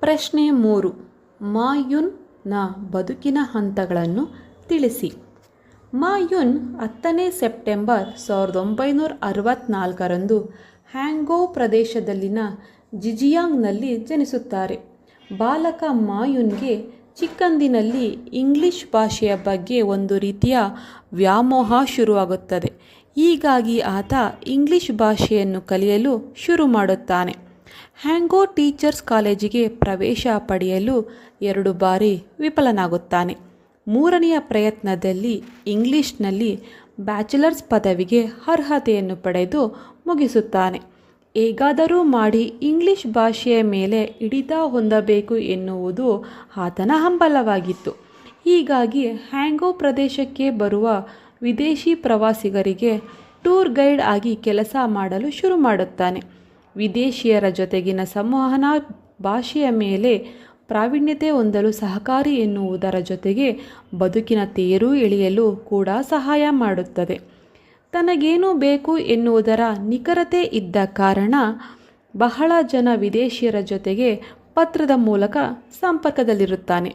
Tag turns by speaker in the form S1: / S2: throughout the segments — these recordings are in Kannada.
S1: ಪ್ರಶ್ನೆ ಮೂರು. ಮಾಯುನ್ನ ಬದುಕಿನ ಹಂತಗಳನ್ನು ತಿಳಿಸಿ. ಮಾಯುನ್ ಹತ್ತನೇ ಸೆಪ್ಟೆಂಬರ್ ಸಾವಿರದ ಒಂಬೈನೂರ ಅರವತ್ತ್ನಾಲ್ಕರಂದು ಹ್ಯಾಂಗೋ ಪ್ರದೇಶದಲ್ಲಿನ ಜಿಜಿಯಾಂಗ್ನಲ್ಲಿ ಜನಿಸುತ್ತಾರೆ. ಬಾಲಕ ಮಾಯುನ್ಗೆ ಚಿಕ್ಕಂದಿನಲ್ಲಿ ಇಂಗ್ಲಿಷ್ ಭಾಷೆಯ ಬಗ್ಗೆ ಒಂದು ರೀತಿಯ ವ್ಯಾಮೋಹ ಶುರುವಾಗುತ್ತದೆ. ಹೀಗಾಗಿ ಆತ ಇಂಗ್ಲಿಷ್ ಭಾಷೆಯನ್ನು ಕಲಿಯಲು ಶುರು ಮಾಡುತ್ತಾನೆ. ಹ್ಯಾಂಗೋ ಟೀಚರ್ಸ್ ಕಾಲೇಜಿಗೆ ಪ್ರವೇಶ ಪಡೆಯಲು ಎರಡು ಬಾರಿ ವಿಫಲನಾಗುತ್ತಾನೆ. ಮೂರನೆಯ ಪ್ರಯತ್ನದಲ್ಲಿ ಇಂಗ್ಲಿಷ್ನಲ್ಲಿ ಬ್ಯಾಚುಲರ್ಸ್ ಪದವಿಗೆ ಅರ್ಹತೆಯನ್ನು ಪಡೆದು ಮುಗಿಸುತ್ತಾನೆ. ಹೇಗಾದರೂ ಮಾಡಿ ಇಂಗ್ಲಿಷ್ ಭಾಷೆಯ ಮೇಲೆ ಹಿಡಿತ ಹೊಂದಬೇಕು ಎನ್ನುವುದು ಆತನ ಹಂಬಲವಾಗಿತ್ತು. ಹೀಗಾಗಿ ಹ್ಯಾಂಗೋ ಪ್ರದೇಶಕ್ಕೆ ಬರುವ ವಿದೇಶಿ ಪ್ರವಾಸಿಗರಿಗೆ ಟೂರ್ ಗೈಡ್ ಆಗಿ ಕೆಲಸ ಮಾಡಲು ಶುರು ಮಾಡುತ್ತಾನೆ. ವಿದೇಶಿಯರ ಜೊತೆಗಿನ ಸಂವಹನ ಭಾಷೆಯ ಮೇಲೆ ಪ್ರಾವೀಣ್ಯತೆ ಹೊಂದಲು ಸಹಕಾರಿ ಎನ್ನುವುದರ ಜೊತೆಗೆ ಬದುಕಿನ ತೇರು ಎಳೆಯಲು ಕೂಡ ಸಹಾಯ ಮಾಡುತ್ತದೆ. ತನಗೇನು ಬೇಕು ಎನ್ನುವುದರ ನಿಖರತೆ ಇದ್ದ ಕಾರಣ ಬಹಳ ಜನ ವಿದೇಶಿಯರ ಜೊತೆಗೆ ಪತ್ರದ ಮೂಲಕ ಸಂಪರ್ಕದಲ್ಲಿರುತ್ತಾನೆ.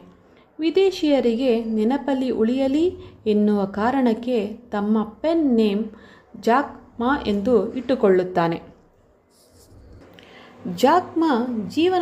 S1: ವಿದೇಶಿಯರಿಗೆ ನೆನಪಲ್ಲಿ ಉಳಿಯಲಿ ಎನ್ನುವ ಕಾರಣಕ್ಕೆ ತಮ್ಮ ಪೆನ್ ನೇಮ್ ಜಾಕ್ ಮಾ ಎಂದು ಇಟ್ಟುಕೊಳ್ಳುತ್ತಾನೆ. ಜಾಕ್ ಮಾ ಜೀವನ